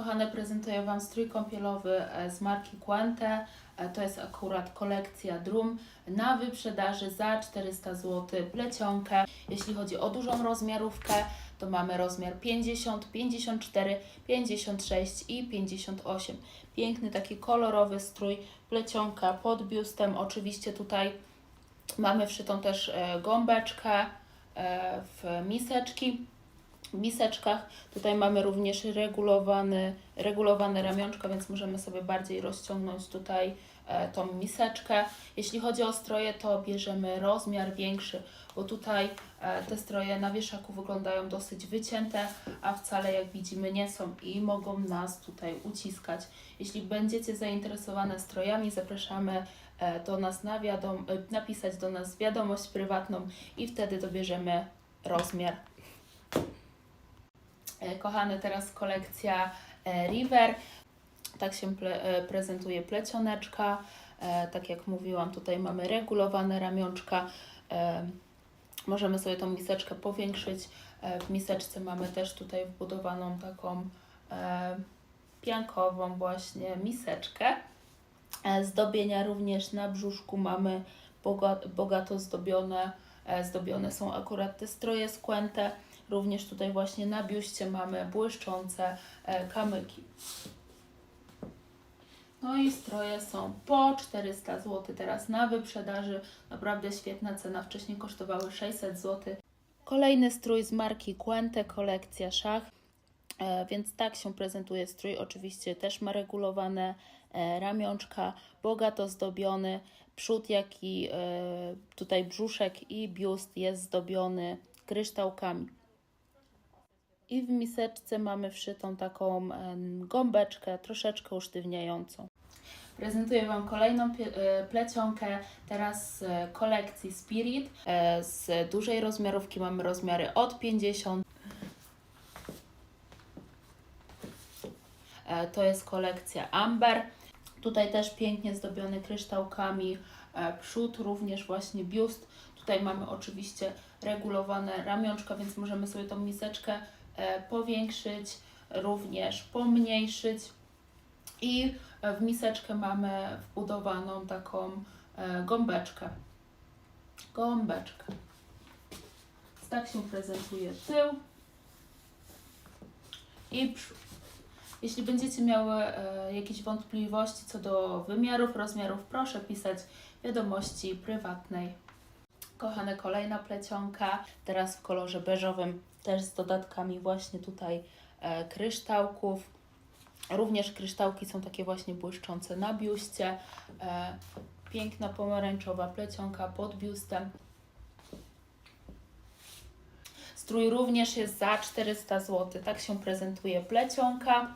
Kochane, prezentuję Wam strój kąpielowy e, z marki Quente. E, To jest akurat kolekcja Drum na wyprzedaży za 400 zł plecionkę. Jeśli chodzi o dużą rozmiarówkę, to mamy rozmiar 50, 54, 56 i 58. Piękny taki kolorowy strój, plecionka pod biustem. Oczywiście tutaj mamy wszytą też e, gąbeczkę w miseczki miseczkach. Tutaj mamy również regulowany, regulowane ramionczka, więc możemy sobie bardziej rozciągnąć tutaj e, tą miseczkę. Jeśli chodzi o stroje, to bierzemy rozmiar większy, bo tutaj e, te stroje na wieszaku wyglądają dosyć wycięte, a wcale jak widzimy nie są i mogą nas tutaj uciskać. Jeśli będziecie zainteresowane strojami, zapraszamy e, do nas na wiadom, napisać do nas wiadomość prywatną i wtedy dobierzemy rozmiar. E, Kochane, teraz kolekcja e, River. Tak się ple, e, prezentuje plecioneczka. Tak jak mówiłam, tutaj mamy regulowane ramionczka. Możemy sobie tą miseczkę powiększyć. W miseczce mamy też tutaj wbudowaną taką piankową właśnie miseczkę. Zdobienia również na brzuszku mamy boga- bogato zdobione. Zdobione są akurat te stroje skłęte. Również tutaj właśnie na biuście mamy błyszczące e, kamyki. No i stroje są po 400 zł teraz na wyprzedaży. Naprawdę świetna cena. Wcześniej kosztowały 600 zł. Kolejny strój z marki Quente, kolekcja szach. E, więc tak się prezentuje strój. Oczywiście też ma regulowane e, ramionczka, bogato zdobiony. Przód, jak i tutaj brzuszek i biust jest zdobiony kryształkami. I w miseczce mamy wszytą taką gąbeczkę, troszeczkę usztywniającą. Prezentuję Wam kolejną e, plecionkę, teraz z e, kolekcji Spirit. E, Z dużej rozmiarówki mamy rozmiary od 50. E, To jest kolekcja Amber. Tutaj też pięknie zdobiony kryształkami przód, również właśnie biust. Tutaj mamy oczywiście regulowane ramionczka, więc możemy sobie tą miseczkę powiększyć, również pomniejszyć. I e, w miseczkę mamy wbudowaną taką e, gąbeczkę. Gąbeczkę. Tak się prezentuje tył i. Jeśli będziecie miały e, jakieś wątpliwości co do wymiarów, rozmiarów, proszę pisać wiadomości prywatnej. Kochane, kolejna plecionka, teraz w kolorze beżowym, też z dodatkami właśnie tutaj e, kryształków. Również kryształki są takie właśnie błyszczące na biuście. E, piękna pomarańczowa plecionka pod biustem. Strój również jest za 400 zł. Tak się prezentuje plecionka.